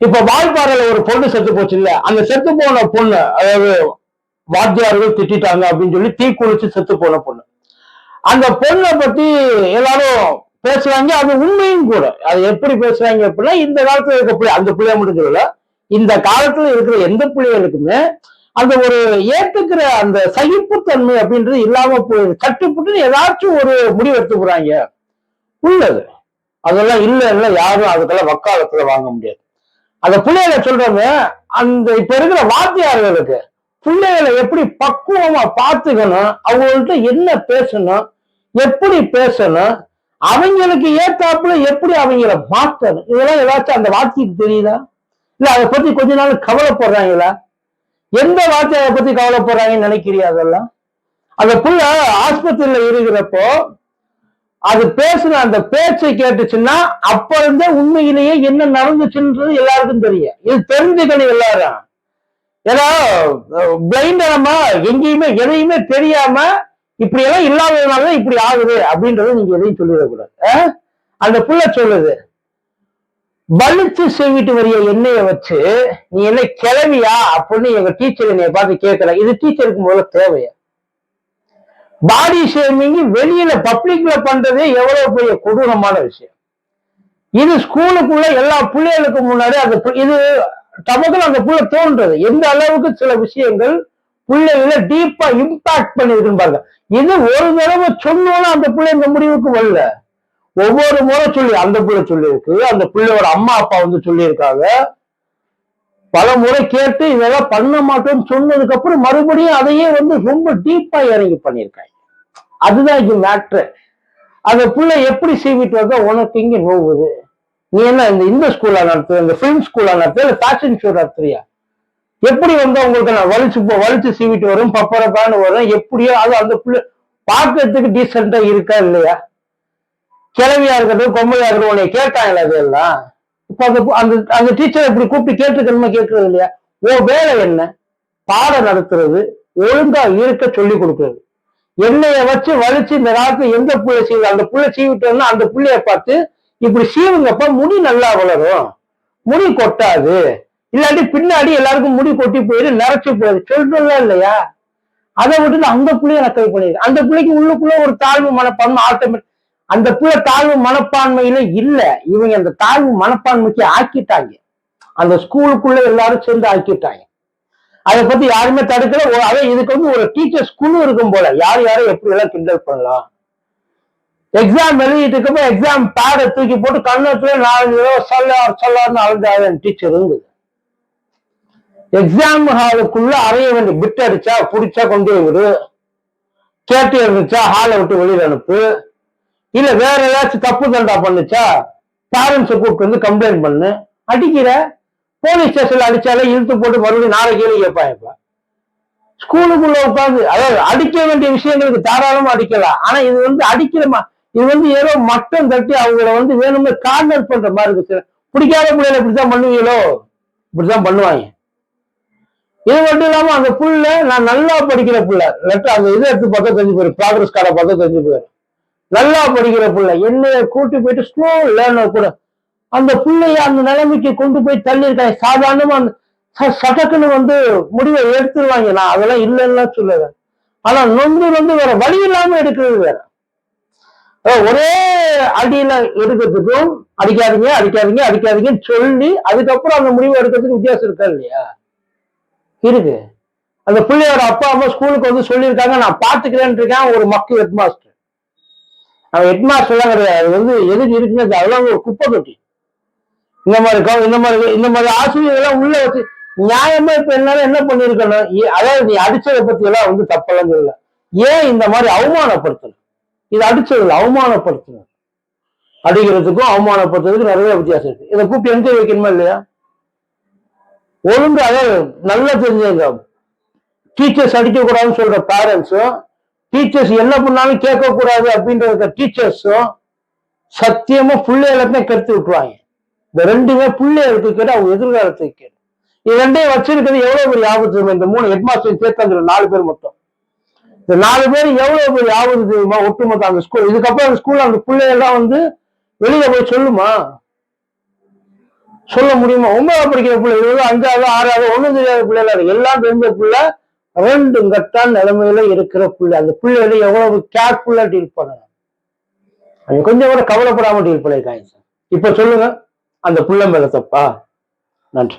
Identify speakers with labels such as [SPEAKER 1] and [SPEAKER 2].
[SPEAKER 1] இப்ப வாய்ப்பாறையில ஒரு பொண்ணு செத்து போச்சு இல்ல அந்த செத்து போன பொண்ணு அதாவது வாத்தியார்கள் திட்டிட்டாங்க அப்படின்னு சொல்லி தீ குளிச்சு செத்து போன பொண்ணு. அந்த பொண்ணை பத்தி எல்லாரும் பேசுறாங்க அது உண்மையும் கூட. அது எப்படி பேசுறாங்க அப்படின்னா இந்த காலத்துல இருக்க பிள்ளை அந்த பிள்ளைய முடிஞ்சதுல இந்த காலத்துல இருக்கிற எந்த பிள்ளைகளுக்குமே அந்த ஒரு ஏத்துக்கிற அந்த சகிப்புத்தன்மை அப்படின்றது இல்லாம போயிடுது கட்டுப்பட்டு ஏதாச்சும் ஒரு முடிவு எடுத்து போறாங்க. உள்ளது. அதெல்லாம் இல்லை இல்ல யாரும் அதுக்கெல்லாம் வக்காலத்துல வாங்க முடியாது. அந்த பிள்ளைகளை சொல்றாங்க அந்த இப்ப இருக்கிற வாத்தியார்களுக்கு பிள்ளைகளை எப்படி பக்குவமா பார்த்துக்கணும் அவங்கள்ட்ட என்ன பேசணும் எப்படி பேசணும் அவங்களுக்கு ஏத்தாப்புல எப்படி அவங்கள மாத்தணும்? இதெல்லாம் ஏதாச்சும் அந்த வாத்திக்கு தெரியுதா? இல்ல அதை பத்தி கொஞ்ச நாள் கவலைப்படுறாங்களா? எந்த வார்த்தையை பத்தி கவலைப்படுறாங்கன்னு நினைக்கிறியா அதெல்லாம்? அந்த புள்ள ஆஸ்பத்திரியில இருக்கிறப்போ அது பேசுன அந்த பேச்சை கேட்டுச்சுன்னா அப்ப இருந்தே உண்மையிலேயே என்ன நடந்துச்சுன்றது எல்லாருக்கும் தெரியும். இது தெரிஞ்சுக்கணும் எல்லாரும். ஏன்னா பிளைண்டனமா எங்கேயுமே எதையுமே தெரியாம இப்படி எல்லாம் இல்லாததுனால இப்படி ஆகுது அப்படின்றத நீங்க எதையும் சொல்லிடக்கூடாது. அந்த புள்ள சொல்லுது பலிச்சு செவிட்டு வரிய எண்ணெயை வச்சு நீ என்ன கிளவியா? அப்படின்னு எங்க டீச்சர் என்னைய பார்த்து கேட்கல. இது டீச்சருக்கு முதல்ல தேவையா? பாடி ஷேமிங் வெளியில பப்ளிக்ல பண்றதே எவ்வளவு பெரிய கொடூரமான விஷயம். இது ஸ்கூலுக்குள்ள எல்லா பிள்ளைகளுக்கு முன்னாடி அந்த பு- இது டபக்குன்னு அந்த புள்ள தோன்றது. எந்த அளவுக்கு சில விஷயங்கள் பிள்ளைகளை டீப்பா இம்பாக்ட் பண்ணிருக்குன்னு பாருங்க. இது ஒரு தடவை சொன்னாலும் அந்த பிள்ளை இந்த முடிவுக்கு வரல. ஒவ்வொரு முறை சொல்லி அந்த பிள்ளை சொல்லியிருக்கு அந்த பிள்ளையோட அம்மா அப்பா வந்து சொல்லியிருக்காங்க. பல முறை கேட்டு இதெல்லாம் பண்ண மாட்டோம்னு சொன்னதுக்கு அப்புறம் மறுபடியும் அதையே வந்து ரொம்ப டீப்பா இறங்கி பண்ணியிருக்காங்க. அதுதான் இங்க மேட்ரு அந்த பிள்ளை எப்படி சீவிட்டு வந்தா உனக்கு இங்க நோவுது நீ என்ன இந்த இந்த ஸ்கூல்ல நடத்துற? இந்த ஃபிலிம் ஸ்கூல்ல நடத்துற? இல்ல ஃபேஷன் ஷோ நடத்துறியா? எப்படி வந்து உங்களுக்கு நான் வலிச்சு போ வலிச்சு சீவிட்டு வரும் பப்பரப்பான்னு வரும் எப்படியோ அது அந்த பிள்ளை பார்க்கறதுக்கு டீசெண்டா இருக்கா இல்லையா? கிழவியா இருக்கட்டும் கொம்மையா இருக்கட்டும் உன்னை கேட்டாங்களா அதெல்லாம் இப்ப அந்த அந்த டீச்சர் இப்படி கூப்பிட்டு கேட்டுக்கணுமா கேட்கறது இல்லையா? ஓ வேலை என்ன? பாடம் நடத்துறது ஒழுங்கா இருக்க சொல்லி கொடுக்கறது. எண்ணெயை வச்சு வலிச்சு இந்த காலத்துல எந்த புள்ள சீவு அந்த புள்ள சீவிட்டோம்னா அந்த புள்ளைய பார்த்து இப்படி சீவுங்கப்ப முடி நல்லா வளரும். முடி கொட்டாது. இல்லாட்டி பின்னாடி எல்லாருக்கும் முடி கொட்டி போயிடு நிறைச்சு போயிடு சொல்றோம்ல இல்லையா? அதை விட்டுட்டு அந்த புள்ளைய நான் கை பண்ணிடு அந்த பிள்ளைக்கு உள்ளுக்குள்ள ஒரு தாழ்வு மனப்பான்மை ஆட்டோமேட்டிக் அந்த பிள்ளை தாழ்வு மனப்பான்மையில இல்ல. இவங்க அந்த தாழ்வு மனப்பான்மைக்கு ஆக்கிட்டாங்க. அந்த ஸ்கூலுக்குள்ள எல்லாரும் சேர்ந்து ஆக்கிட்டாங்க. அதை பத்தி யாருமே தடுக்கல. அதே இதுக்கு வந்து ஒரு டீச்சர்ஸ் குழு இருக்கும் போல. யார் யாரும் எப்படி எல்லாம் கிண்டல் பண்ணலாம்? எக்ஸாம் எழுதிட்டு போய் எக்ஸாம் பேடை தூக்கி போட்டு கண்ணத்துல நாலஞ்சு தடவை சொல்லார் சொல்லார்னு அழுதாத டீச்சர் இருந்தது. எக்ஸாம் ஹாலுக்குள்ள அறைய வேண்டிய பிட் அடிச்சா புடிச்சா கொண்டு போய் விடு. கேட்டு இருந்துச்சா ஹாலை விட்டு வெளியில் அனுப்பு. இல்ல வேற ஏதாச்சும் தப்பு தண்டா பண்ணுச்சா பேரண்ட்ஸை கூப்பிட்டு வந்து கம்ப்ளைண்ட் பண்ணு. அடிக்கிற? போலீஸ் ஸ்டேஷன்ல அடிச்சாலே இழுத்து போட்டு மறுபடியும் நாளை கேள்வி கேட்பான் இப்ப ஸ்கூலுக்குள்ள உட்காந்து அதாவது அடிக்க வேண்டிய விஷயங்களுக்கு தாராளமா அடிக்கலாம். ஆனா இது வந்து அடிக்கிறமா இது வந்து ஏதோ மட்டம் தட்டி அவங்கள வந்து வேணுமே கார்னர் பண்ற மாதிரி இருக்கு. சில பிடிக்காத பிள்ளைல இப்படிதான் பண்ணுவீங்களோ? இப்படிதான் பண்ணுவாங்க. இது மட்டும் இல்லாம அந்த புள்ள நான் நல்லா படிக்கிற புள்ள. லெட்டர் அந்த இதை எடுத்து பார்த்தா தெரிஞ்சு போயிரு. ப்ராக்ரஸ் கார்டை பார்த்தா தெரிஞ்சு போயிரு. நல்லா படிக்கிற பிள்ளை. என்னைய கூட்டி போயிட்டு ஸ்லோ லேர்னர் கூட. அந்த பிள்ளைய அந்த நிலைமைக்கு கொண்டு போய் தள்ளியிருக்காங்க. சாதாரணமா அந்த ச- வந்து முடிவை எடுத்துருவாங்க. நான் அதெல்லாம் இல்லைன்னா சொல்லுவேன். ஆனா நொந்து வந்து வேற வழி இல்லாம எடுக்கிறது வேற. ஒரே அடியில எடுக்கிறதுக்கும் அடிக்காதீங்க அடிக்காதீங்க அடிக்காதீங்கன்னு சொல்லி அதுக்கப்புறம் அந்த முடிவை எடுக்கிறதுக்கு வித்தியாசம் இருக்கா இல்லையா? இருக்கு. அந்த பிள்ளையோட அப்பா அம்மா ஸ்கூலுக்கு வந்து சொல்லியிருக்காங்க. நான் பாத்துக்கிறேன் இருக்கேன். ஒரு மக்கு ஹெட் மாஸ்டர் அவன் ஹெட் மாஸ்டர்லாம் கிடையாது. அது வந்து எதுக்கு இருக்குன்னு அதெல்லாம் ஒரு குப்பை தொட்டி. இந்த மாதிரி இருக்கும் இந்த மாதிரி இந்த மாதிரி ஆசிரியர்கள்லாம் உள்ள வச்சு நியாயமா இப்ப என்னால என்ன பண்ணிருக்கணும்? ஏ- அதாவது நீ அடிச்சதை பத்தி எல்லாம் வந்து தப்பெல்லாம் சொல்லல. ஏன் இந்த மாதிரி அவமானப்படுத்தணும்? இது அடிச்சதுல அவமானப்படுத்தணும். அடிக்கிறதுக்கும் அவமானப்படுத்துறதுக்கும் நிறைய வித்தியாசம் இருக்கு. இதை கூப்பிட்டு எங்க வைக்கணுமா இல்லையா? ஒழுங்கு அதாவது நல்லா தெரிஞ்சவங்க டீச்சர்ஸ் அடிக்க கூடாதுன்னு சொல்ற பேரண்ட்ஸும் டீச்சர்ஸ் என்ன பண்ணாலும் கேட்க கூடாது அப்படின்ற டீச்சர்ஸும் சத்தியமும் பிள்ளைகளுமே கெடுத்து விட்டுருவாங்க. இந்த ரெண்டுமே பிள்ளைகளுக்கு கேட்டு அவங்க எதிர்காலத்துக்கு கேட்டு இது ரெண்டையும் வச்சிருக்கிறது எவ்வளவு பெரிய ஆபத்து தெரியுமா? இந்த மூணு ஹெட் மாஸ்டர் சேர்த்து அந்த நாலு பேர் மொத்தம் இந்த நாலு பேர் எவ்வளவு பெரிய ஆபத்து தெரியுமா? ஒட்டுமொத்த அந்த ஸ்கூல் இதுக்கப்புறம் அந்த ஸ்கூல்ல அந்த பிள்ளைகள்லாம் வந்து வெளியில போய் சொல்லுமா? சொல்ல முடியுமா? ஒன்பதாவது படிக்கிற பிள்ளை அஞ்சாவது ஆறாவது ஒண்ணும் தெரியாத பிள்ளைல எல்லாம் தெரிஞ்ச பிள்ளை ரெண்டு கட்டான் நிலைமையில இருக்கிற பிள்ளை. அந்த பிள்ளைகளை எவ்வளவு கேர்ஃபுல்லா டீல் பண்ணணும். கொஞ்சம் கூட கவலைப்படாம டீல் பண்ணிருக்காங்க சார் இப்ப சொல்லுங்க அந்த பிள்ளை மேல தப்பா? நன்றி.